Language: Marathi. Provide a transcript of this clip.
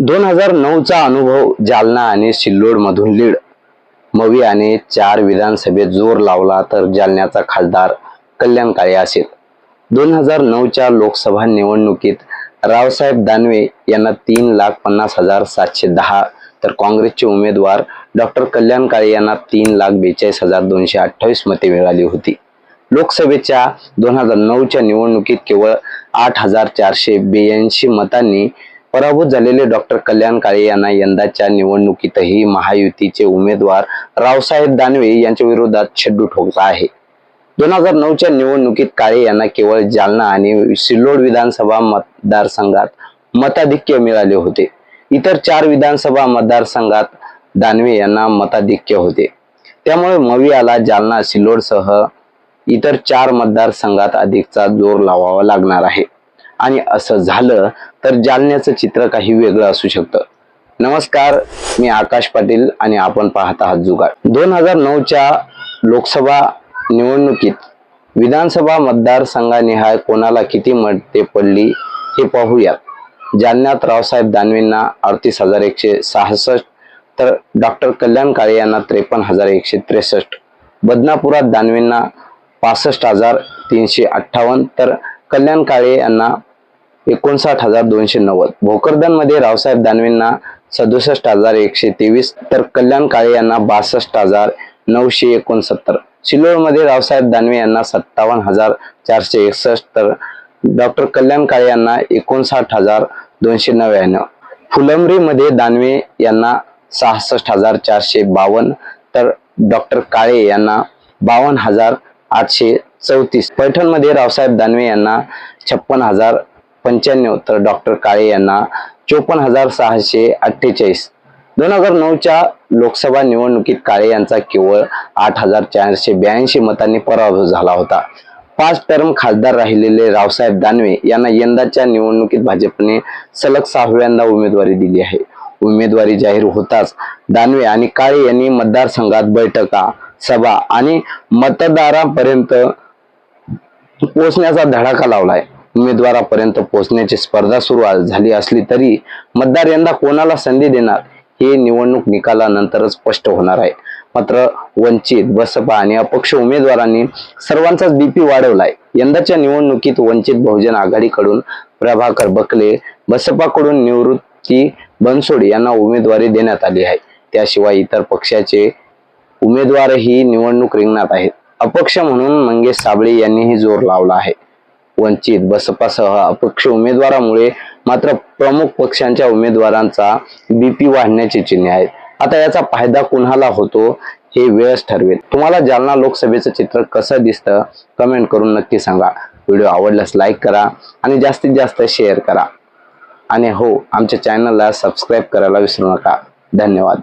दोन हजार नऊचा अनुभव जालना आणि सिल्लोड मधून लीड. मवी आणि चार विधानसभेत जोर लावला तर जालन्याचा खासदार कल्याण काळे असेल. दोन हजार नऊच्या लोकसभा निवडणुकीत रावसाहेब दानवे यांना तीन लाख पन्नास हजार सातशे दहा तर काँग्रेसचे उमेदवार डॉक्टर कल्याण काळे यांना तीन लाख बेचाळीस हजार दोनशे अठ्ठावीस मते मिळाली होती. लोकसभेच्या दोन हजार नऊच्या निवडणुकीत केवळ आठ हजार चारशे ब्याऐंशी मतांनी पराभूत झालेले डॉक्टर कल्याण काळे यांना यंदाच्या निवडणुकीतही महायुतीचे उमेदवार रावसाहेब दानवे यांच्या विरोधात छड्डू ठोकला आहे. दोन हजार नऊच्या निवडणुकीत काळे यांना केवळ जालना आणि सिल्लोड विधानसभा मतदारसंघात मताधिक्य मिळाले होते. इतर चार विधानसभा मतदारसंघात दानवे यांना मताधिक्य होते. त्यामुळे मवियाला जालना सिल्लोडसह इतर चार मतदारसंघात अधिकचा जोर लावावा लागणार आहे. आणि असं झालं तर जालन्याचं चित्र काही वेगळं असू शकतं. नमस्कार मी आकाश पाटील आणि आपण पाहत आहात जुगाड. दोन हजार नऊच्या लोकसभा निवडणुकीत विधानसभा मतदारसंघानिहाय कोणाला किती मते पडली हे पाहूयात. जालन्यात रावसाहेब दानवेंना अडतीस हजार एकशे सहासष्ट तर डॉक्टर कल्याण काळे यांना त्रेपन्न हजार एकशे त्रेसष्ट बदनापुरात दानवेंना पासष्ट हजार तीनशे अठ्ठावन्न तर कल्याण काळे यांना एकोणसाठ हजार दोनशे नव्वद. भोकरदनमध्ये रावसाहेब दानवेंना सदुसष्ट हजार एकशे तेवीस तर कल्याण काळे यांना बासष्ट हजार नऊशे एकोणसत्तर. सिल्लोडमध्ये रावसाहेब दानवे यांना सत्तावन्न हजार चारशे एकसष्ट तर डॉक्टर कल्याण काळे यांना एकोणसाठ हजार दोनशे नव्याण्णव. फुलंब्रीमध्ये दानवे यांना सहासष्ट हजार चारशे बावन्न तर डॉक्टर काळे यांना बावन्न हजार आठशे चौतीस. पैठणमध्ये रावसाहेब दानवे यांना छप्पन हजार पंच्याण्णव तर डॉक्टर काळे यांना चोपन्न हजार सहाशे अठ्ठेचाळीस. दोन हजार नऊच्या लोकसभा निवडणुकीत काळे यांचा केवळ आठ हजार चारशे ब्याऐंशी मतांनी पराभव झाला होता. पाच टर्म खासदार राहिलेले रावसाहेब दानवे यांना यंदाच्या निवडणुकीत भाजपने सलग सहाव्यांदा उमेदवारी दिली आहे. उमेदवारी जाहीर होताच दानवे आणि काळे यांनी मतदारसंघात बैठका सभा आणि मतदारांपर्यंत पोहोचण्याचा धडाका लावलाय. उमेदवारापर्यंत पोहोचण्याची स्पर्धा सुरू झाली असली तरी मतदार यंदा कोणाला संधी देणार हे निवडणूक निकालानंतरच स्पष्ट होणार आहे. मात्र वंचित बसपा आणि अपक्ष उमेदवारांनी सर्वांचाच बीपी वाढवलाय. यंदाच्या निवडणुकीत वंचित बहुजन आघाडीकडून प्रभाकर बकले बसपाकडून निवृत्ती बनसोड यांना उमेदवारी देण्यात आली आहे. त्याशिवाय इतर पक्षाचे उमेदवारही निवडणूक रिंगणात आहेत. अपक्ष म्हणून मंगेश साबळे यांनीही जोर लावला आहे. वंचित बसपासह अपक्ष उमेदवारामुळे मात्र प्रमुख पक्षांच्या उमेदवारांचा बीपी वाढण्याची चिन्हे आहेत. आता याचा फायदा कुणाला होतो हे वेळच ठरवेल. तुम्हाला जालना लोकसभेचं चित्र कसं दिसतं कमेंट करून नक्की सांगा. व्हिडिओ आवडल्यास लाईक करा आणि जास्तीत जास्त शेअर करा. आणि हो आमच्या चॅनलला सबस्क्राईब करायला विसरू नका. धन्यवाद.